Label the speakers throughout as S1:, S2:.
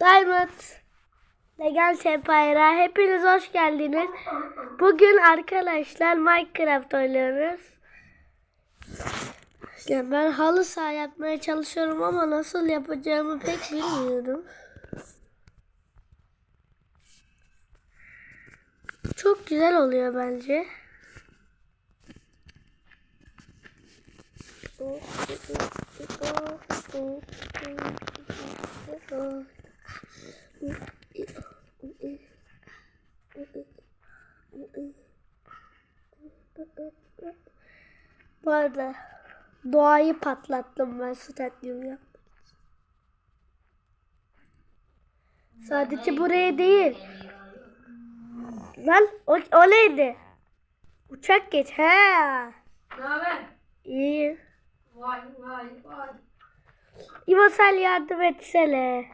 S1: Diamond Legal Tempire'a hepiniz hoş geldiniz. Bugün arkadaşlar Minecraft oynuyoruz. Ya ben halı saha yapmaya çalışıyorum ama nasıl yapacağımı pek bilmiyorum. Çok güzel oluyor bence. Bu arada doğayı patlattım ben stadyum yapmak için. Sadece buraya değil. Lan o, o neydi? Uçak geç. He.
S2: Ne haber?
S1: İyi.
S2: Vay vay vay.
S1: İbo sen yardım etsene.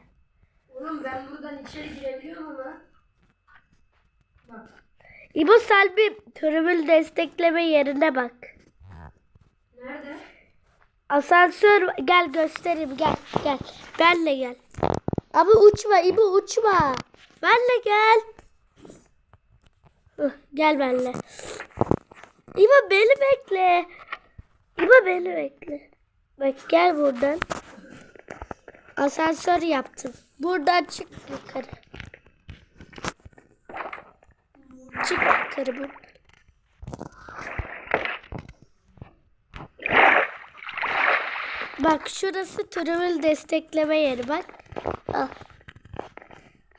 S2: Oğlum ben buradan içeri girebiliyorum ama. Bak.
S1: İbo sen bir tribül destekleme yerine bak.
S2: Nerede?
S1: Asansör gel göstereyim gel gel. Benle gel. Abi uçma İbo uçma. Benle gel. Hıh, gel benle. İbo beni bekle. İbo beni bekle. Bak gel buradan. Asansör yaptım. Buradan çık yukarı. Çık yukarı buradan. Bak şurası tribül destekleme yeri bak. Al.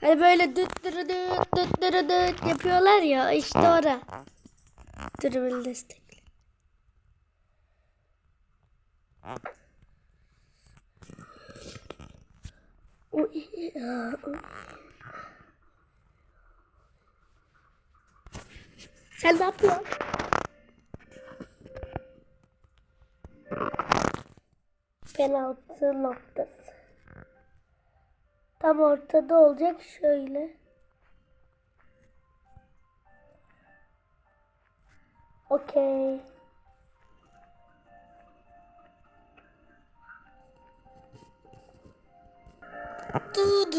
S1: Hani böyle düt dırı düt düt dırı düt yapıyorlar ya işte ora. Tribül destekle. Uy, ya, uy. Sen ne yapıyorsun? penaltı noktası. Tam ortada olacak şöyle. Okey. İbo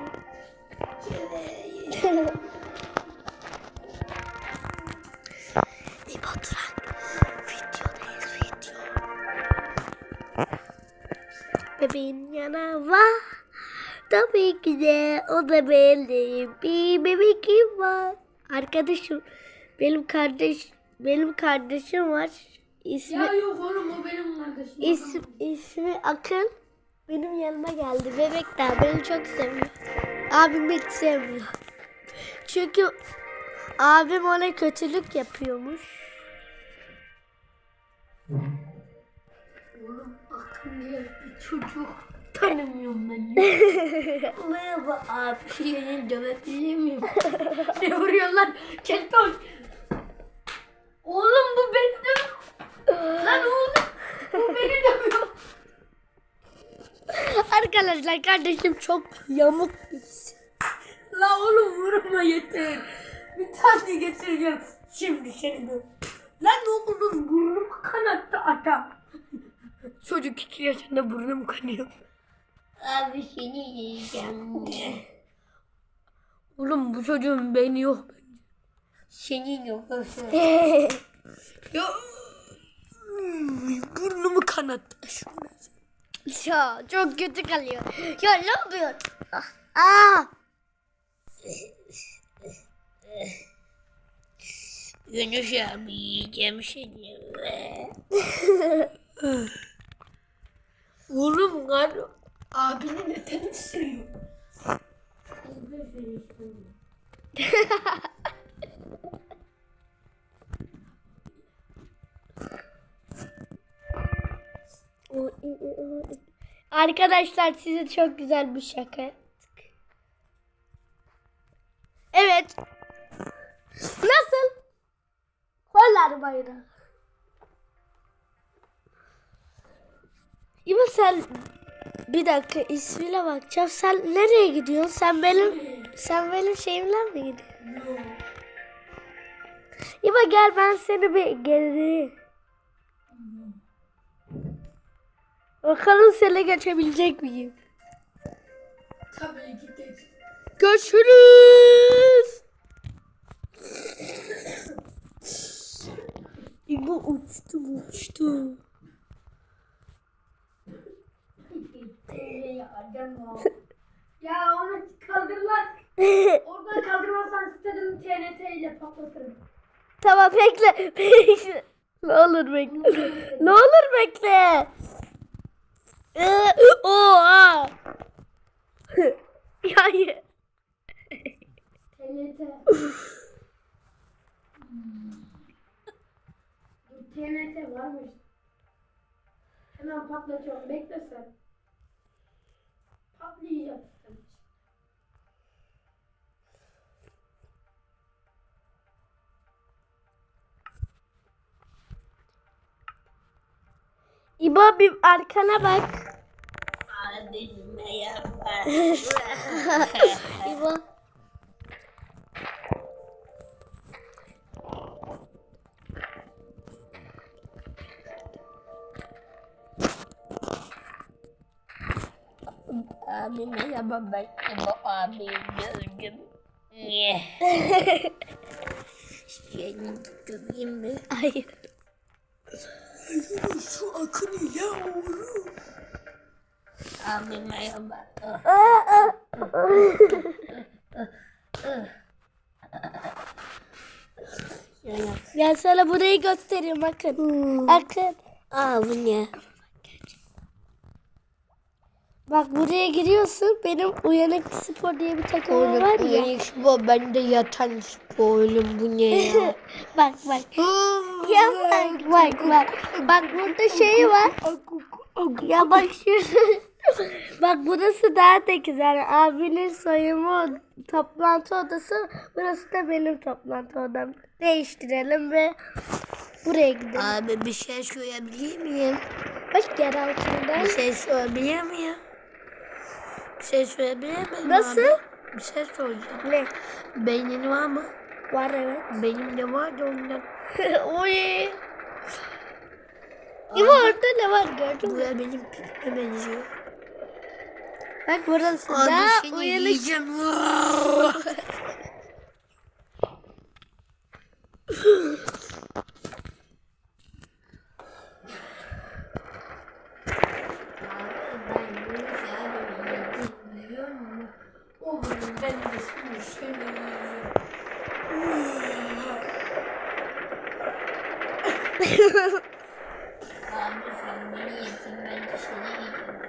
S1: Tabii ki de o da benim bir bebekim var. Arkadaşım benim kardeş benim kardeşim var. İsmi
S2: Ya yok oğlum o benim kardeşim.
S1: İsm, ismi Akın. Benim yanıma geldi. Bebek daha beni çok seviyor. Abim hiç sevmiyor. Çünkü abim ona kötülük yapıyormuş.
S2: Oğlum akın diye bir çocuk tanımıyorum ben ya. Merhaba abi. Seni dövebilir miyim? ne vuruyorlar? Keltoş. Oğlum bu beni dövüyor. Lan oğlum bu beni dövüyor.
S1: Arkadaşlar kardeşim çok yamuk birisi.
S2: La oğlum vurma yeter. Bir tane getireceğim. Şimdi seni döv. Lan oğlum burnumu kanattı ata. Çocuk iki yaşında burnum kanıyor. Abi seni yiyeceğim. Oğlum bu çocuğun beyni yok bence. Senin yok. ya burnumu kanattı.
S1: Ya çok kötü kalıyor. Ya ne yapıyorsun? Aa!
S2: Yunus abi yiyeceğim seni. Oğlum lan abini neden ısırıyor?
S1: Arkadaşlar size çok güzel bir şaka. Evet. Nasıl? Holler bayrağı. İbo sen Bir dakika ismine bakacağım. Sen nereye gidiyorsun? Sen benim sen benim şeyimden mi gidiyorsun? İba gel ben seni bir gezdireyim. Bakalım seni geçebilecek miyim?
S3: Tabii ki de.
S1: Görüşürüz. İbo uçtu uçtu.
S3: Ya onu kaldır lan. Oradan kaldırmazsan stadını TNT ile patlatırım.
S1: tamam bekle. bekle. Ne olur bekle. ne olur bekle. Ee, Oha. Hayır.
S3: TNT. TNT varmış. Hemen patlatıyorum. Bekle sen. Patlayacak.
S1: İbo bir arkana bak.
S2: Merhaba ben İbo abi gördüm. Niye? Seni tutayım mı?
S1: Hayır.
S3: Şu akın ile oğlum.
S2: Abi merhaba.
S1: Ben sana burayı göstereyim bakın. Bakın.
S2: Aa bu ne?
S1: Bak buraya giriyorsun. Benim uyanık spor diye bir takım
S2: Oğlum
S1: var ya.
S2: uyanık spor bende yatan spor oğlum bu ne ya?
S1: Bak bak. ya bak bak bak. Bak burada şey var. ya bak şu. bak burası daha da güzel. Abinin soyunma toplantı odası. Burası da benim toplantı odam. Değiştirelim ve buraya gidelim.
S2: Abi bir şey söyleyebilir miyim?
S1: Bak yer altında.
S2: Bir şey söyleyebilir miyim? Şey söyleyebilir miyim
S1: Nasıl?
S2: abi? Bir şey soracağım.
S1: Ne?
S2: Beynin var mı?
S1: Var evet.
S2: Benim de var da ondan.
S1: Oy. İbo orada ne var gördün mü?
S2: Buraya benim pipime benziyor.
S1: Bak burası
S2: Abi
S1: da
S2: seni
S1: uyanık.
S2: yiyeceğim.
S3: Oğlum ben de şimdi seni
S2: Abi sen beni yedin ben de seni yiyeceğim.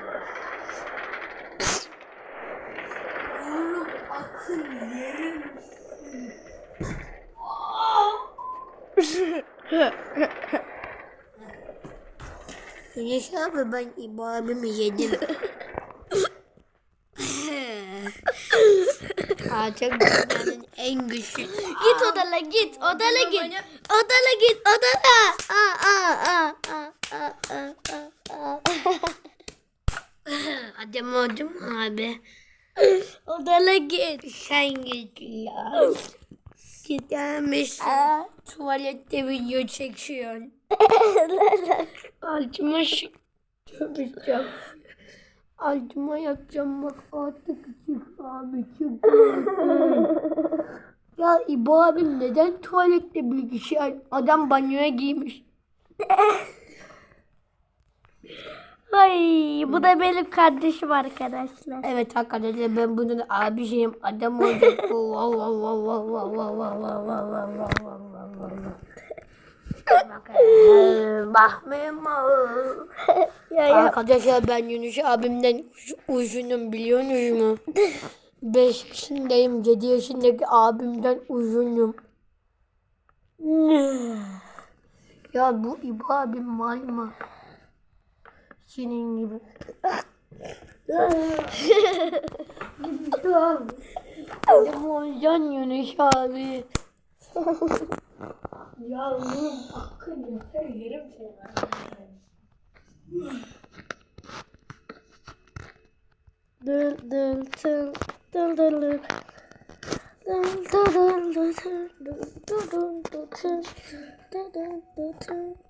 S3: Oğlum akın yerim.
S2: Güneş abi ben abimi yedim. Artık dünyanın en güçlü.
S1: Git odana git odana git. Odana git odana. Aa, aa, aa, aa, aa, aa.
S2: Adam oldum abi.
S1: Odana git.
S2: Sen git ya. Gidermişsin.
S1: Aa.
S2: Tuvalette video şu... Tövbe estağfurullah. Altıma yatacağım bak artık çık abi çık. ya İbo abim neden tuvalette bilgisayar adam banyoya giymiş.
S1: Ay bu da benim kardeşim arkadaşlar.
S2: Evet arkadaşlar ben bunun abişim adam olacak.
S1: Bakmayın
S2: Arkadaşlar ben Yunus abimden uzunum biliyorsunuz mu? 5 yaşındayım 7 yaşındaki abimden uzunum. ya bu İbo abim var mı? Senin gibi. Olacaksın Yunus abi.
S3: Ya oğlum akın yeter yerim seni.
S1: Dıl dıl tıl dıl dıl dıl. Dıl dıl dıl dıl tıl, dıl dıl dıl dıl tıl, dıl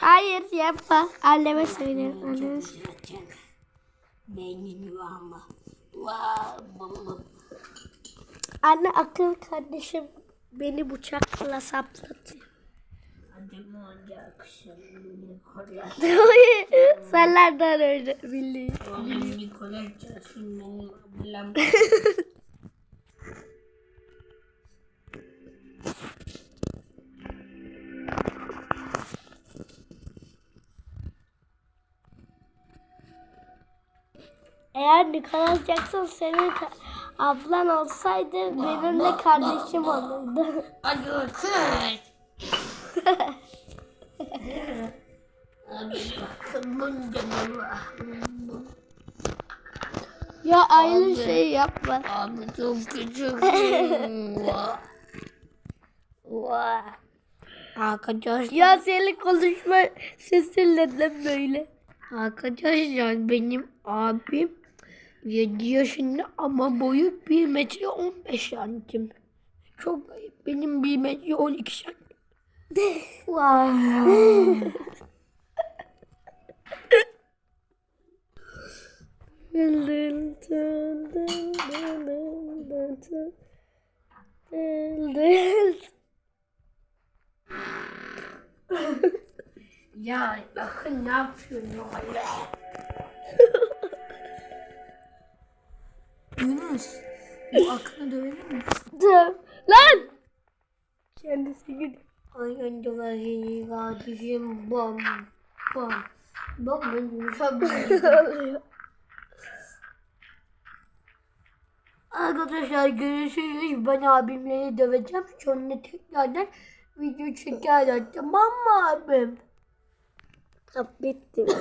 S1: Hayır yapma. Anneme söyle. Anneme söyle.
S2: Beynin?
S1: Anne akıl kardeşim beni bıçakla
S2: şimdi Nikola?
S1: Senlerden öyle
S2: ablam.
S1: Eğer Nicholas Jackson senin ablan olsaydı benimle kardeşim olurdu.
S2: Hadi bakın
S1: ya aynı şeyi yapma.
S2: Abi çok küçük. Arkadaşlar,
S1: Ya senin konuşma sesin neden böyle?
S2: arkadaşlar benim abim 7 yaşında ama boyu 1 metre 15 santim. Çok ayıp. Benim 1 metre 12 santim. Vay. ya yakın ne yapıyorsun ya? Bu akını dövelim mi?
S1: Lan! Kendisi gidiyor.
S2: Ay önce var kardeşim bam bam. Bak ben Yunus'a bir Arkadaşlar görüşürüz. Ben abimleri döveceğim. Sonra tekrardan video çekerler. Tamam mı abim?
S1: Bitti.